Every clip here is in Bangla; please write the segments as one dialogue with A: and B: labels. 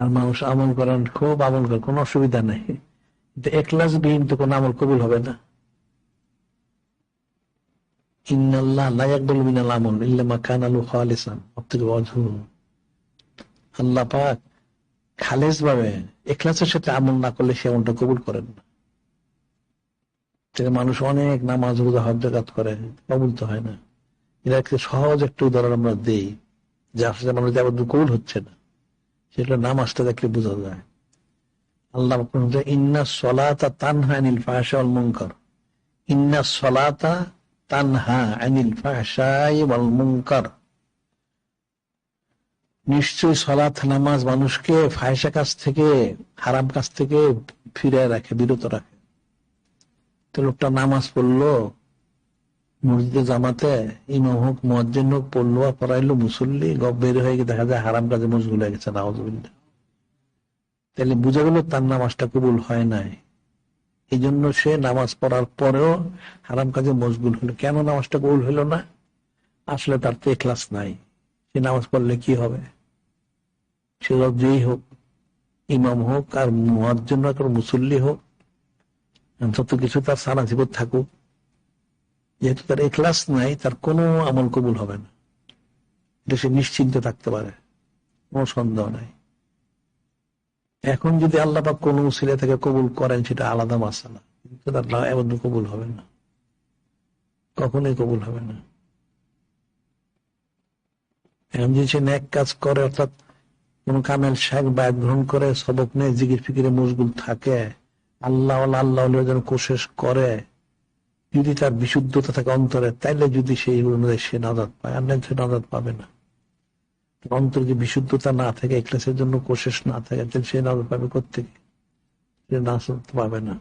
A: আর মানুষ আমল করেন খুব আমল করে, কোনো অসুবিধা নেই। কিন্তু একলাস বিহীন তো কোনো আমল কবুল হবে না। সাথে আমল না করলে কবুল করেন মানুষ অনেক নামাজ, রোজা জাকাত করে, কবুল তো হয় না। এরা সহজ একটু উদাহরণ আমরা দিই, যে আসলে মানুষ কবুল হচ্ছে না। সেটা নামাজটা দেখলে বোঝা যায়। আল্লাহ ইন্না সলাতা তানহা আনিল ফাহশা ওয়াল মুনকার। ইন্না সলাতা তানহা আনিল ফাহশাই ওয়াল মুনকার। নিশ্চয় সলাত নামাজ মানুষকে ফায়সা কাজ থেকে, হারাম কাজ থেকে ফিরে রাখে, বিরত রাখে। তো লোকটা নামাজ পড়ল মসজিদে জামাতে ইমাম হোক মজ্জেন হোক পড়ল পড়াইলো মুসল্লি, গপ বের হয়ে গিয়ে দেখা যায় হারাম কাজে মশগুল হয়ে গেছে নাওজবিল্লা তাহলে বুঝা গেল তার নামাজটা কবুল হয় নাই। এই জন্য সে নামাজ পড়ার পরেও হারাম কাজে মশগুল হলো। কেন নামাজটা কবুল হলো না? আসলে তার তো ক্লাস নাই। সে নামাজ পড়লে কি হবে? সে যেই হোক, ইমাম হোক, আর মহাজন হোক, আর মুসল্লি হোক যত কিছু তার সারা জীবন থাকুক। যেহেতু তার এখলাস নাই, তার কোনো আমল কবুল হবে না। এটা সে নিশ্চিন্ত থাকতে পারে। কোনো সন্দেহ নাই। এখন যদি আল্লাহ পাক কোন ছেলে থেকে কবুল করেন, সেটা আলাদা মাসালা। কিন্তু তার এমন কবুল হবে না। কখনোই কবুল হবে না। এখন যদি সে ন্যাক কাজ করে, অর্থাৎ কোন কামেল শেখ বায়াত গ্রহণ করে, সবক নেই জিগির ফিকিরে মশগুল থাকে, আল্লাহ আল্লাহ যেন কোশেষ করে যদি তার বিশুদ্ধতা থাকে অন্তরে, তাইলে যদি সেই অনুযায়ী সে নাজাদ পায়। আর সে নাজাদ পাবে না। অন্তর যে বিশুদ্ধতা না থাকে ক্লাসের জন্য কোশেষ না থাকে, তাহলে সে নাজাদ পাবে কোথেকে সে নাজাদ পাবে না।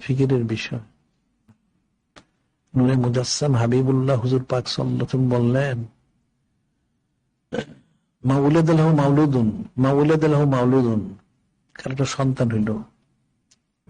A: ফিকিরের বিষয়। নুরে মুজাসসাম হাবিবুল্লাহ হুজুর পাক সাল্লাল্লাহু বললেন, মা উলেদ মাউলুদুন, মা উলেদ মাউলুদুন। কার একটা সন্তান হইল।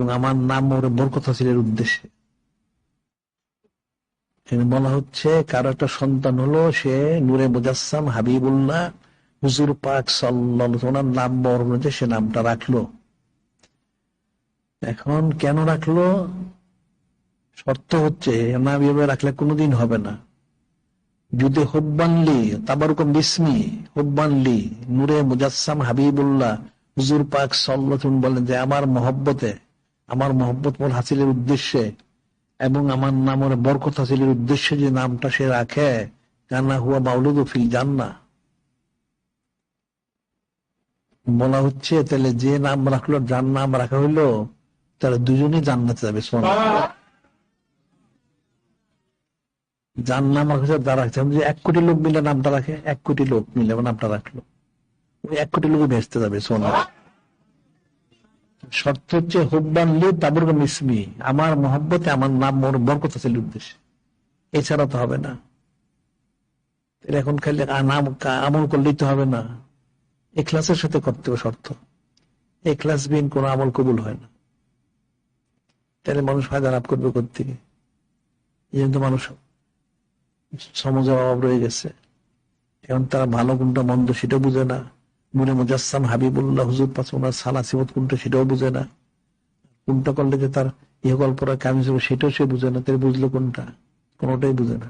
A: এবং আমার নাম ওর বরকত হাসিলের উদ্দেশ্যে। বলা হচ্ছে, কারও একটা সন্তান হলো, সে নূরে মুজাসসাম হাবিবুল্লাহ, হুজুর পাক সাল্লাহ নাম বর্ণ অনুযায়ী সে নামটা রাখল। এখন কেন রাখল? শর্ত হচ্ছে নাম এভাবে রাখলে কোনোদিন হবে না। যদি হুব্বানলি তাবারুকম বিসমি হুব্বানলি নূরে মুজাসসাম হাবিবুল্লাহ, হুজুর পাক সাল্লাতুন বলেন যে, আমার মহব্বতে আমার মহব্বত মোল হাসিলের উদ্দেশ্যে এবং আমার নামের বরকত হাসিলের উদ্দেশ্যে যে নামটা সে রাখে কান্না হুয়া মাউলুদ ফিল জান্না বলা হচ্ছে, তাহলে যে নাম রাখল, যার নাম রাখা হইল তারা দুজনেই জান্নাতে যাবে যার নাম রাখছে তার রাখছে। যে এক কোটি লোক মিলে নামটা রাখে, এক কোটি লোক মিলে নামটা রাখল। ওই এক কোটি লোক ভেসতে যাবে সোনা শর্ত হচ্ছে হুব্বান লি তাবুর মিসমি। আমার মহব্বতে, আমার নাম, মোর বরকত আছে উদ্দেশ্যে। এছাড়া তো হবে না। এখন খালি নাম আমল করলেই তো হবে না। এক্লাসের সাথে করতে হবে শর্ত। এক্লাস বিন কোন আমল কবুল হয় না। তাহলে মানুষ ফায়দা লাভ করবে কোথেকে এই জন্য মানুষ সমাজের অভাব রয়ে গেছে। এখন তারা ভালো কোনটা মন্দ সেটা বুঝে না। মুনে মুজাসসাম হাবিবুল্লাহ হুজুর পাশে ওনার সালা সিবত কোনটা সেটাও বুঝে না। কোনটা করলে যে তার ইহকল্পরা কামিজ হবে সেটাও সে বুঝে না, তাই বুঝলো কোনটা? কোনোটাই বুঝে না।